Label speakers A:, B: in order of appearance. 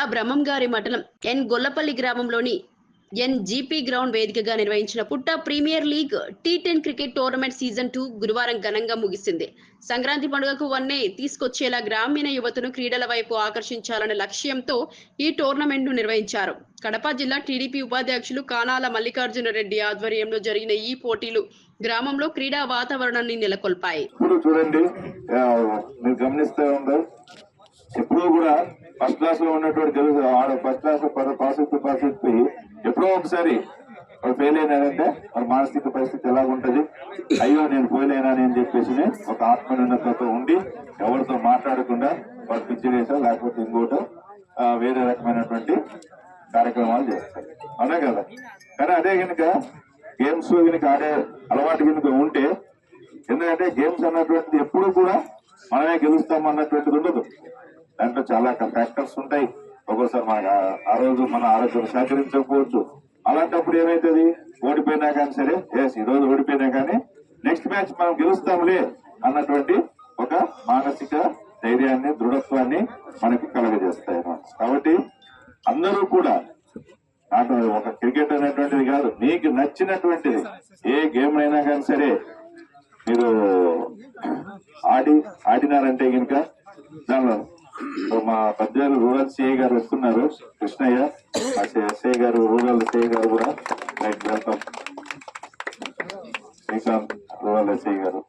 A: జిల్లా బ్రహ్మంగారి మండలం ఎన్ గొల్లపల్లి గ్రామంలోని ఎన్ జీపీ గ్రౌండ్ వేదికగా నిర్వహించిన Putta premier league T ten cricket tournament season two గురువారం ఘనంగా ముగిసింది. సంక్రాంతి పండుగకు వన్నే తీసుకొచ్చేలా గ్రామీణ యువతను క్రీడల వైపు ఆకర్షించాలనే లక్ష్యంతో ఈ టోర్నమెంట్ను నిర్వహించారు. కడప జిల్లా టీడీపీ ఉపాధ్యక్షులు కానాల మల్లికార్జున రెడ్డి ఆధ్వర్యంలో జరిగిన ఈ పోటీలు గ్రామంలో క్రీడా వాతావరణాన్ని నెలకొల్పాయి.
B: చూడండి గమనిస్తే ఉందో ఎప్పుడూ కూడా ఫస్ట్ క్లాస్లో ఉన్నటువంటి తెలుగు ఆడ ఫస్ట్ క్లాస్ పాస్ అవుతూ పాస్ అయిపోయి ఎప్పుడో ఒకసారి వాడు ఫెయిల్ అయినాడంటే వాడి మానసిక పరిస్థితి ఎలా ఉంటది అయ్యో నేను ఫెయిల్ అయినాను అని చెప్పేసి ఒక ఆత్మనిర్ణతతో ఉండి ఎవరితో మాట్లాడకుండా వాడు పిచ్చి వేసా లేకపోతే ఇంకోటో వేరే రకమైనటువంటి కార్యక్రమాలు చేస్తారు. అవునా కదా? కానీ అదే కనుక గేమ్స్ కనుక ఆడే అలవాటు కనుక ఉంటే ఎందుకంటే గేమ్స్ అన్నటువంటిది ఎప్పుడు కూడా మనమే గెలుస్తాం అన్నటువంటిది ఉండదు. దాంట్లో చాలా ఫ్యాక్టర్స్ ఉంటాయి. ఒక్కోసారి మన ఆ రోజు మన ఆరోగ్యం సహకరించకపోవచ్చు. అలాంటప్పుడు ఏమైతుంది? ఓడిపోయినా కానీ సరే ఎస్ ఈ రోజు ఓడిపోయినా కానీ నెక్స్ట్ మ్యాచ్ మనం గెలుస్తాంలే అన్నటువంటి ఒక మానసిక ధైర్యాన్ని దృఢత్వాన్ని మనకి కలగజేస్తాయి కాబట్టి అందరూ కూడా నాకు ఒక క్రికెట్ అనేటువంటిది కాదు మీకు నచ్చినటువంటిది ఏ గేమ్ అయినా కానీ సరే మీరు ఆడి ఆడినారంటే కనుక దానిలో మా పద్యాలు రూరల్ సిఐ గారు వస్తున్నారు. కృష్ణయ్య సిఐ గారు రూరల్ సిఐ గారు కూడా right welcome. Srikanth rural SI గారు.